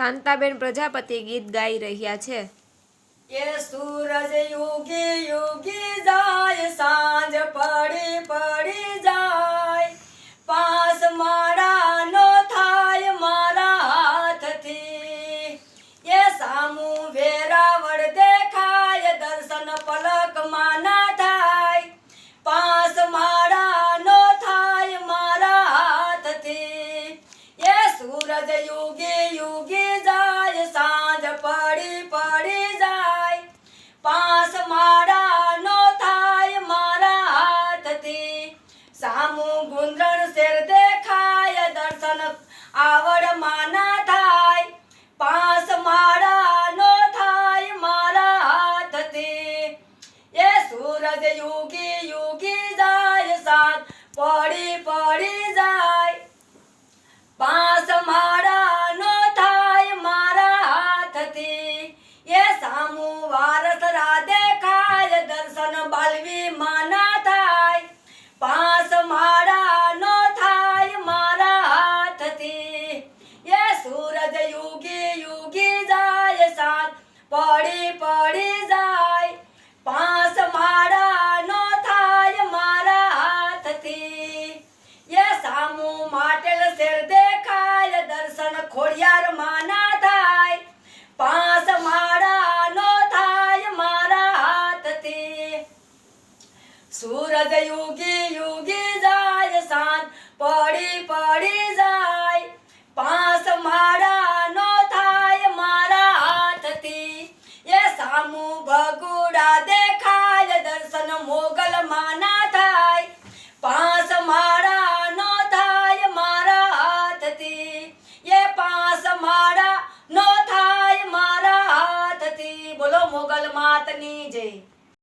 શાંતાબેન પ્રજાપતિ ગીત ગાઈ રહ્યા છે. કે સૂરજ યુગી યુગી જાય, સાંજ પડી પડી જાય. પાસ માળાનો થાય મારા હાથથી. એ સામુ વેરાવળ દેખાય, દર્શન પલક માના થાય. પાસ માળાનો થાય મારા હાથથી. એ સૂરજ યુગી યુગી પડી પડી જાય. પાસ માળાનો થાય મારા હાથથી. સામું ગુંદરણ શેર દેખાય, દર્શન આવડ માના થાય. પાસ માળાનો થાય મારા હાથથી. એ સૂરજ યુગી યુગી જાય સાત. પડી પડી માના સૂરજ યુગી યુગી જાય સાંજ પડી પડી જાય પાંચ માળાનો થાય મારા હાથથી એ સામું ભગુડા દેખાય દર્શન મોગલ માના થાય પાંચ માળાનો થાય મારા હાથથી એ પાંચ માળા નો થાય મારા હાથથી બોલો મોગલ માતની જય